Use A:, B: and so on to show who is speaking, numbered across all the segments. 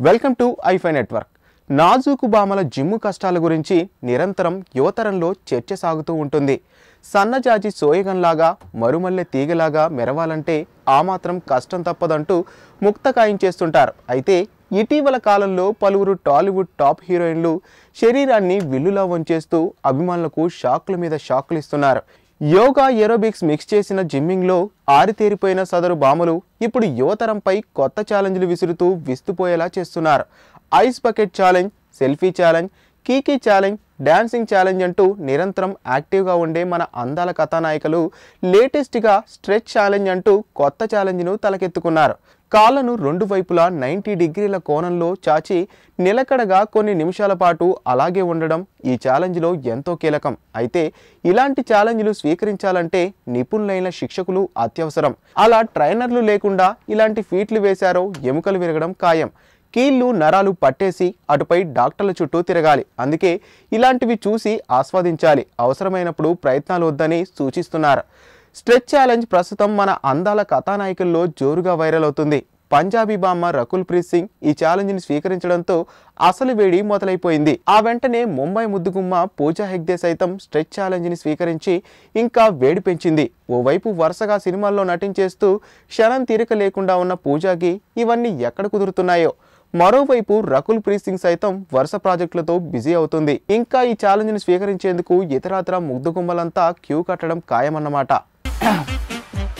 A: Welcome to iFy network. నాజూకు బామల gym కష్టాల గురించి నిరంతరం యువతరంలో చర్చ సాగుతూ ఉంటుంది. సన్నజాజి సోయగంలాగా మరుమల్లె తీగలాగా మెరవాలంటే ఆ మాత్రం కష్టం తప్పదంటూ ముక్తకాయం చేస్తుంటారు. అయితే ఇటీవల కాలంలో పలువురు టాలీవుడ్ టాప్ హీరోయిన్లు శరీరాన్ని విల్లులా వంచేస్తూ అభిమానులకు షాక్ల మీద షాక్లు ఇస్తున్నారు. యోగా ఏరోబిక్స్ మిక్స్ చేసిన జిమ్మింగ్లో ఆరితేరిపోయిన సదరు బామలు ఇప్పుడు యువతరంపై కొత్త ఛాలెంజ్లు విసురుతూ విస్తుపోయేలా చేస్తున్నారు. Ice bucket challenge selfie challenge Kiki challenge dancing challenge అంటూ నిరంతరం యాక్టివ్గా ఉండే మన అందాల కథానాయకులు లేటెస్ట్గా స్ట్రెచ్ ఛాలెంజ్ అంటూ కొత్త ఛాలెంజ్ను తలకెత్తుకున్నారు. కాళ్ళను రెండు వైపులా నైంటీ డిగ్రీల కోణంలో చాచి నిలకడగా కొన్ని నిమిషాల పాటు అలాగే ఉండడం ఈ ఛాలెంజ్లో ఎంతో కీలకం. అయితే ఇలాంటి ఛాలెంజ్లు స్వీకరించాలంటే నిపుణులైన శిక్షకులు అత్యవసరం. అలా ట్రైనర్లు లేకుండా ఇలాంటి ఫీట్లు వేశారో ఎముకలు విరగడం ఖాయం. కీళ్ళు నరాలు పట్టేసి అటుపై డాక్టర్ల చుట్టూ తిరగాలి. అందుకే ఇలాంటివి చూసి ఆస్వాదించాలి. అవసరమైనప్పుడు ప్రయత్నాలు వద్దని సూచిస్తున్నారు. స్ట్రెచ్ ఛాలెంజ్ ప్రస్తుతం మన అందాల కథానాయకుల్లో జోరుగా వైరల్ అవుతుంది. పంజాబీ బామ్మ రకుల్ ప్రీత్ సింగ్ ఈ ఛాలెంజ్ని స్వీకరించడంతో అసలు వేడి మొదలైపోయింది. ఆ వెంటనే ముంబై ముద్దుగుమ్మ పూజా హెగ్దే సైతం స్ట్రెచ్ ఛాలెంజ్ని స్వీకరించి ఇంకా వేడి పెంచింది. ఓవైపు వరుసగా సినిమాల్లో నటించేస్తూ క్షణం తీరిక లేకుండా ఉన్న పూజాకి ఇవన్నీ ఎక్కడ కుదురుతున్నాయో. మరోవైపు రకుల్ ప్రీత్ సింగ్ సైతం వరుస ప్రాజెక్టులతో బిజీ అవుతుంది. ఇంకా ఈ ఛాలెంజ్ని స్వీకరించేందుకు ఇతరాతర ముగ్ధుగుమ్మలంతా క్యూ కట్టడం ఖాయమన్నమాట.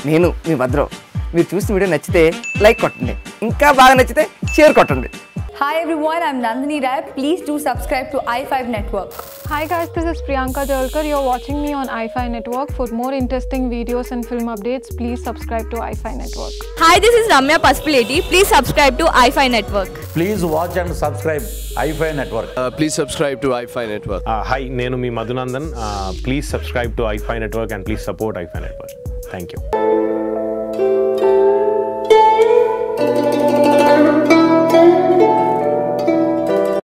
B: నేను మీ భద్రం మీరు చూసిన వీడియో నచ్చితే లైక్ కొట్టండి ఇంకా బాగా నచ్చితే షేర్ కొట్టండి
C: Hi everyone, I'm Nandini Rai. Please do subscribe to i5 Network.
D: Hi guys, this is Priyanka Jalkar. You're watching me on iFi Network. For more interesting videos and film updates, please subscribe to iFi Network.
E: Hi, this is Ramya Paspaleti. Please subscribe to iFi Network.
F: Please please watch and subscribe iFi
G: network. Please subscribe to iFi network.
H: Uh, hi నేను మీ Madhunandan. Please subscribe to iFi network and please support iFi network. Thank you